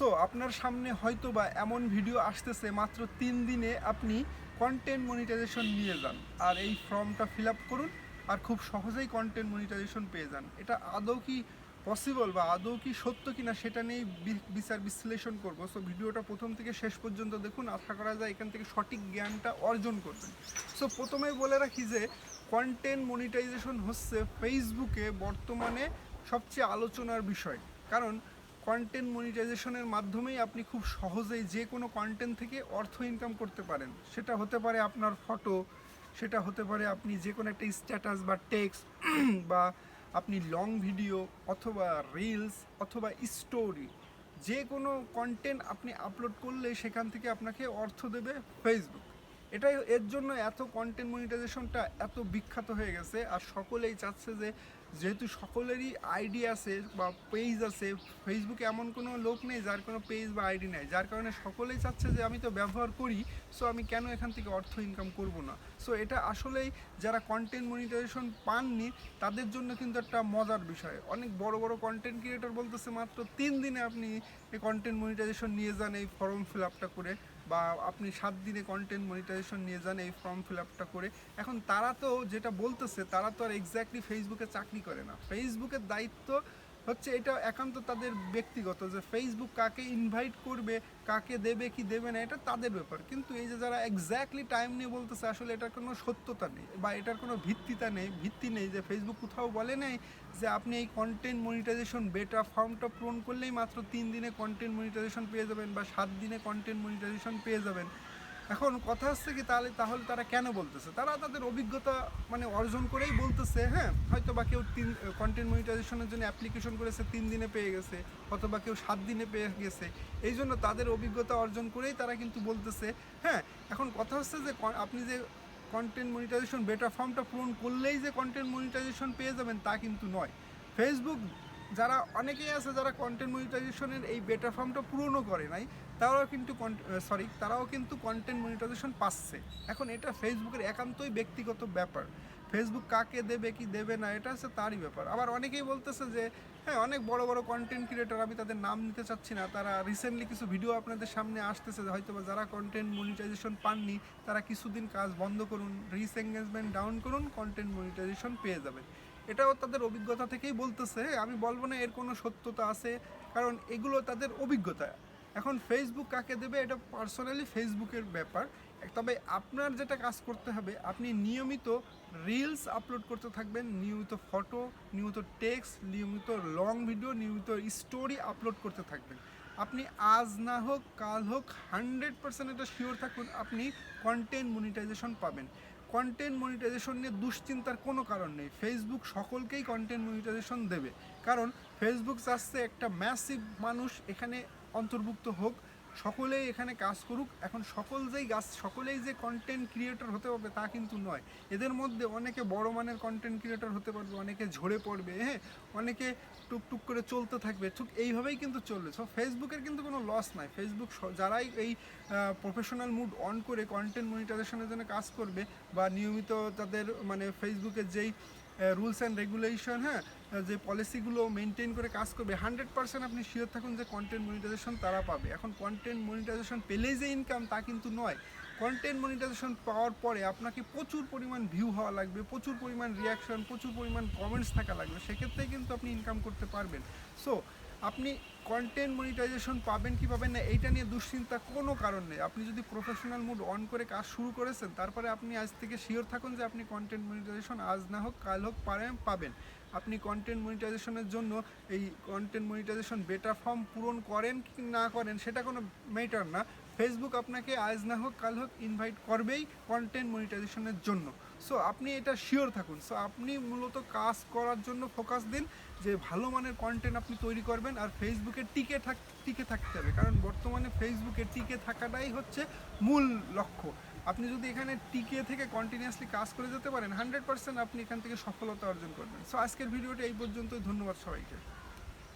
So আপনার সামনে হয়তো বা এমন ভিডিও আসতেছে, মাত্র তিন দিনে আপনি কন্টেন্ট মনিটাইজেশন নিয়ে যান। আর এই ফর্মটা ফিল আপ করুন আর খুব সহজেই কন্টেন্ট মনিটাইজেশন পেয়ে যান। এটা আদৌ কি পসিবল বা আদৌ কি সত্য কিনা সেটা নিয়েই বিচার বিশ্লেষণ করব। সো ভিডিওটা প্রথম থেকে শেষ পর্যন্ত দেখুন। আশা করা যায় এখান থেকে সঠিক জ্ঞানটা অর্জন করবেন। সো প্রথমে বলে রাখি যে কন্টেন্ট মনিটাইজেশন হচ্ছে ফেসবুকে বর্তমানে সবচেয়ে আলোচনার বিষয়। কারণ কন্টেন্ট মনিটাইজেশনের মাধ্যমেই আপনি খুব সহজেই যে কোনো কন্টেন্ট থেকে অর্থ ইনকাম করতে পারেন। সেটা হতে পারে আপনার ফটো সেটা হতে পারে আপনি যে কোনো একটা স্ট্যাটাস বা টেক্সট বা আপনি লং ভিডিও অথবা রিলস অথবা স্টোরি যে কোনো কন্টেন্ট আপনি আপলোড করলে সেখান থেকে আপনাকে অর্থ দেবে ফেসবুক এটাই এর জন্য এত কন্টেন্ট মনিটাইজেশনটা এত বিখ্যাত হয়ে গেছে। আর সকলেই চাচ্ছে যে, যেহেতু সকলেরই আইডি আছে বা পেজ আছে ফেসবুকে এমন কোনো লোক নেই যার কোনো পেজ বা আইডি নেই। যার কারণে সকলেই চাচ্ছে যে, আমি তো ব্যবহার করি সো আমি কেন এখান থেকে অর্থ ইনকাম করব না? সো এটা আসলেই যারা কন্টেন্ট মনিটাইজেশন পাননি, তাদের জন্য কিন্তু একটা মজার বিষয়। অনেক বড় বড় কন্টেন্ট ক্রিয়েটর বলতেছে, মাত্র তিন দিনে আপনি এই কন্টেন্ট মনিটাইজেশন নিয়ে যান এই ফর্ম ফিল আপটা করে। বা আপনি সাত দিনে কন্টেন্ট মনিটাইজেশন নিয়ে যান এই ফর্ম ফিল আপটা করে। এখন তারা তো যেটা বলতেছে, তারা তো আর এক্স্যাক্টলি ফেসবুকে চাকরি করে না। ফেসবুকের দায়িত্ব হচ্ছে এটা একান্ত তাদের ব্যক্তিগত যে ফেসবুক কাকে ইনভাইট করবে, কাকে দেবে, কি দেবে না, এটা তাদের ব্যাপার। কিন্তু এই যে যারা এক্স্যাক্টলি টাইম নিয়ে বলতেছে, আসলে এটার কোনো সত্যতা নেই বা এটার কোনো ভিত্তিতা নেই, ভিত্তি নেই যে ফেসবুক কোথাও বলে নেই যে আপনি এই কন্টেন্ট মনিটাইজেশন বেটা ফর্মটা পূরণ করলেই মাত্র তিন দিনে কন্টেন্ট মনিটাইজেশন পেয়ে যাবেন বা সাত দিনে কন্টেন্ট মনিটাইজেশন পেয়ে যাবেন। এখন কথা হচ্ছে কি, তাহলে তাহলে তারা কেন বলতেছে? তারা তাদের অভিজ্ঞতা মানে অর্জন করেই বলতেছে হ্যাঁ? হয়তো বা কেউ তিন কন্টেন্ট মনিটাইজেশনের জন্য অ্যাপ্লিকেশন করেছে, তিন দিনে পেয়ে গেছে, অথবা কেউ সাত দিনে পেয়ে গেছে। এই জন্য তাদের অভিজ্ঞতা অর্জন করেই তারা কিন্তু বলতেছে হ্যাঁ? এখন কথা হচ্ছে যে আপনি যে কন্টেন্ট মনিটাইজেশন বেটা ফর্মটা পূরণ করলেই যে কন্টেন্ট মনিটাইজেশন পেয়ে যাবেন তা কিন্তু নয়। ফেসবুক যারা অনেকেই আছে যারা কন্টেন্ট মনিটাইজেশনের এই বেটার ফর্মটা পূরণও করে নাই, তারাও কিন্তু সরি তারাও কিন্তু কন্টেন্ট মনিটাইজেশন পাচ্ছে। এখন এটা ফেসবুকের একান্তই ব্যক্তিগত ব্যাপার। ফেসবুক কাকে দেবে, কি দেবে না, এটা হচ্ছে তারই ব্যাপার। আবার অনেকেই বলতেছে যে হ্যাঁ অনেক বড় বড় কন্টেন্ট ক্রিয়েটার আমি তাদের নাম নিতে চাচ্ছি না। তারা রিসেন্টলি কিছু ভিডিও আপনাদের সামনে আসতেছে হয়তো বা যারা কন্টেন্ট মনিটাইজেশন পাননি, তারা কিছুদিন কাজ বন্ধ করুন রিস এঙ্গেজমেন্ট ডাউন করুন কন্টেন্ট মনিটাইজেশন পেয়ে যাবেন। এটাও তাদের অভিজ্ঞতা থেকেই বলতেছে, আমি বলব না এর কোনো সত্যতা আছে, কারণ এগুলো তাদের অভিজ্ঞতা। এখন ফেসবুক কাকে দেবে? এটা পার্সোনালি ফেসবুকের ব্যাপার। তবে আপনার যেটা কাজ করতে হবে, আপনি নিয়মিত রিলস আপলোড করতে থাকবেন, নিয়মিত ফটো নিয়মিত টেক্সট নিয়মিত লং ভিডিও নিয়মিত স্টোরি আপলোড করতে থাকবেন। আপনি আজ না হোক, কাল হোক হান্ড্রেড পার্সেন্ট এটা শিওর থাকুন, আপনি কন্টেন্ট মনিটাইজেশন পাবেন। কন্টেন্ট মনিটাইজেশন নিয়ে দুশ্চিন্তার কোনো কারণ নেই। ফেসবুক সকলকেই কন্টেন্ট মনিটাইজেশন দেবে। কারণ ফেসবুক চাচ্ছে একটা ম্যাসিভ মানুষ, এখানে অন্তর্ভুক্ত হোক সকলেই এখানে কাজ করুক। এখন সকল যেই গাছ, সকলেই যে কন্টেন্ট ক্রিয়েটর হতে পারবে তা কিন্তু নয়। এদের মধ্যে অনেকে বড় মানের কন্টেন্ট ক্রিয়েটর হতে পারবে, অনেকে ঝরে পড়বে হ্যাঁ? অনেকে টুকটুক করে চলতে থাকবে। ঠিক এইভাবেই কিন্তু চলবে। সো ফেসবুকের কিন্তু কোনো লস নাই। ফেসবুক যারাই এই প্রফেশনাল মুড অন করে কন্টেন্ট মনিটাইজেশনের জন্য কাজ করবে বা নিয়মিত তাদের মানে ফেসবুকের যেই রুলস অ্যান্ড রেগুলেশন হ্যাঁ? যে পলিসিগুলো মেনটেন করে কাজ করবে হান্ড্রেড পার্সেন্ট আপনি শিওর থাকুন যে কন্টেন্ট মনিটাইজেশন তারা পাবে। এখন কন্টেন্ট মনিটাইজেশন পেলেই যে ইনকাম তা কিন্তু নয়। কন্টেন্ট মনিটাইজেশন পাওয়ার পরে আপনাকে প্রচুর পরিমাণ ভিউ হওয়া লাগবে, প্রচুর পরিমাণ রিয়াকশন প্রচুর পরিমাণ কমেন্টস থাকা লাগবে। সেক্ষেত্রে কিন্তু আপনি ইনকাম করতে পারবেন। সো আপনি কন্টেন্ট মনিটাইজেশন পাবেন কি পাবেন না, এইটা নিয়ে দুশ্চিন্তা কোনো কারণ নেই। আপনি যদি প্রফেশনাল মুড অন করে কাজ শুরু করেছেন, তারপরে আপনি আজ থেকে শিওর থাকুন যে আপনি কন্টেন্ট মনিটাইজেশন আজ না হোক, কাল হোক পারেন পাবেন। আপনি কন্টেন্ট মনিটাইজেশনের জন্য এই কন্টেন্ট মনিটাইজেশন বেটা ফর্ম পূরণ করেন কি না করেন, সেটা কোনো ম্যাটার না। ফেসবুক আপনাকে আজ না হোক, কাল হোক ইনভাইট করবেই কন্টেন্ট মনিটাইজেশনের জন্য। সো আপনি এটা শিওর থাকুন। সো আপনি মূলত কাজ করার জন্য ফোকাস দিন যে ভালো মানের কন্টেন্ট আপনি তৈরি করবেন আর ফেসবুকে টিকে থাক, টিকে থাকতে হবে। কারণ বর্তমানে ফেসবুকে টিকে থাকাটাই হচ্ছে মূল লক্ষ্য। আপনি যদি এখানে টিকে থেকে কন্টিনিউয়াসলি কাজ করে যেতে পারেন হান্ড্রেড পার্সেন্ট আপনি এখান থেকে সফলতা অর্জন করবেন। সো আজকের ভিডিওটা এই পর্যন্তই। ধন্যবাদ সবাইকে।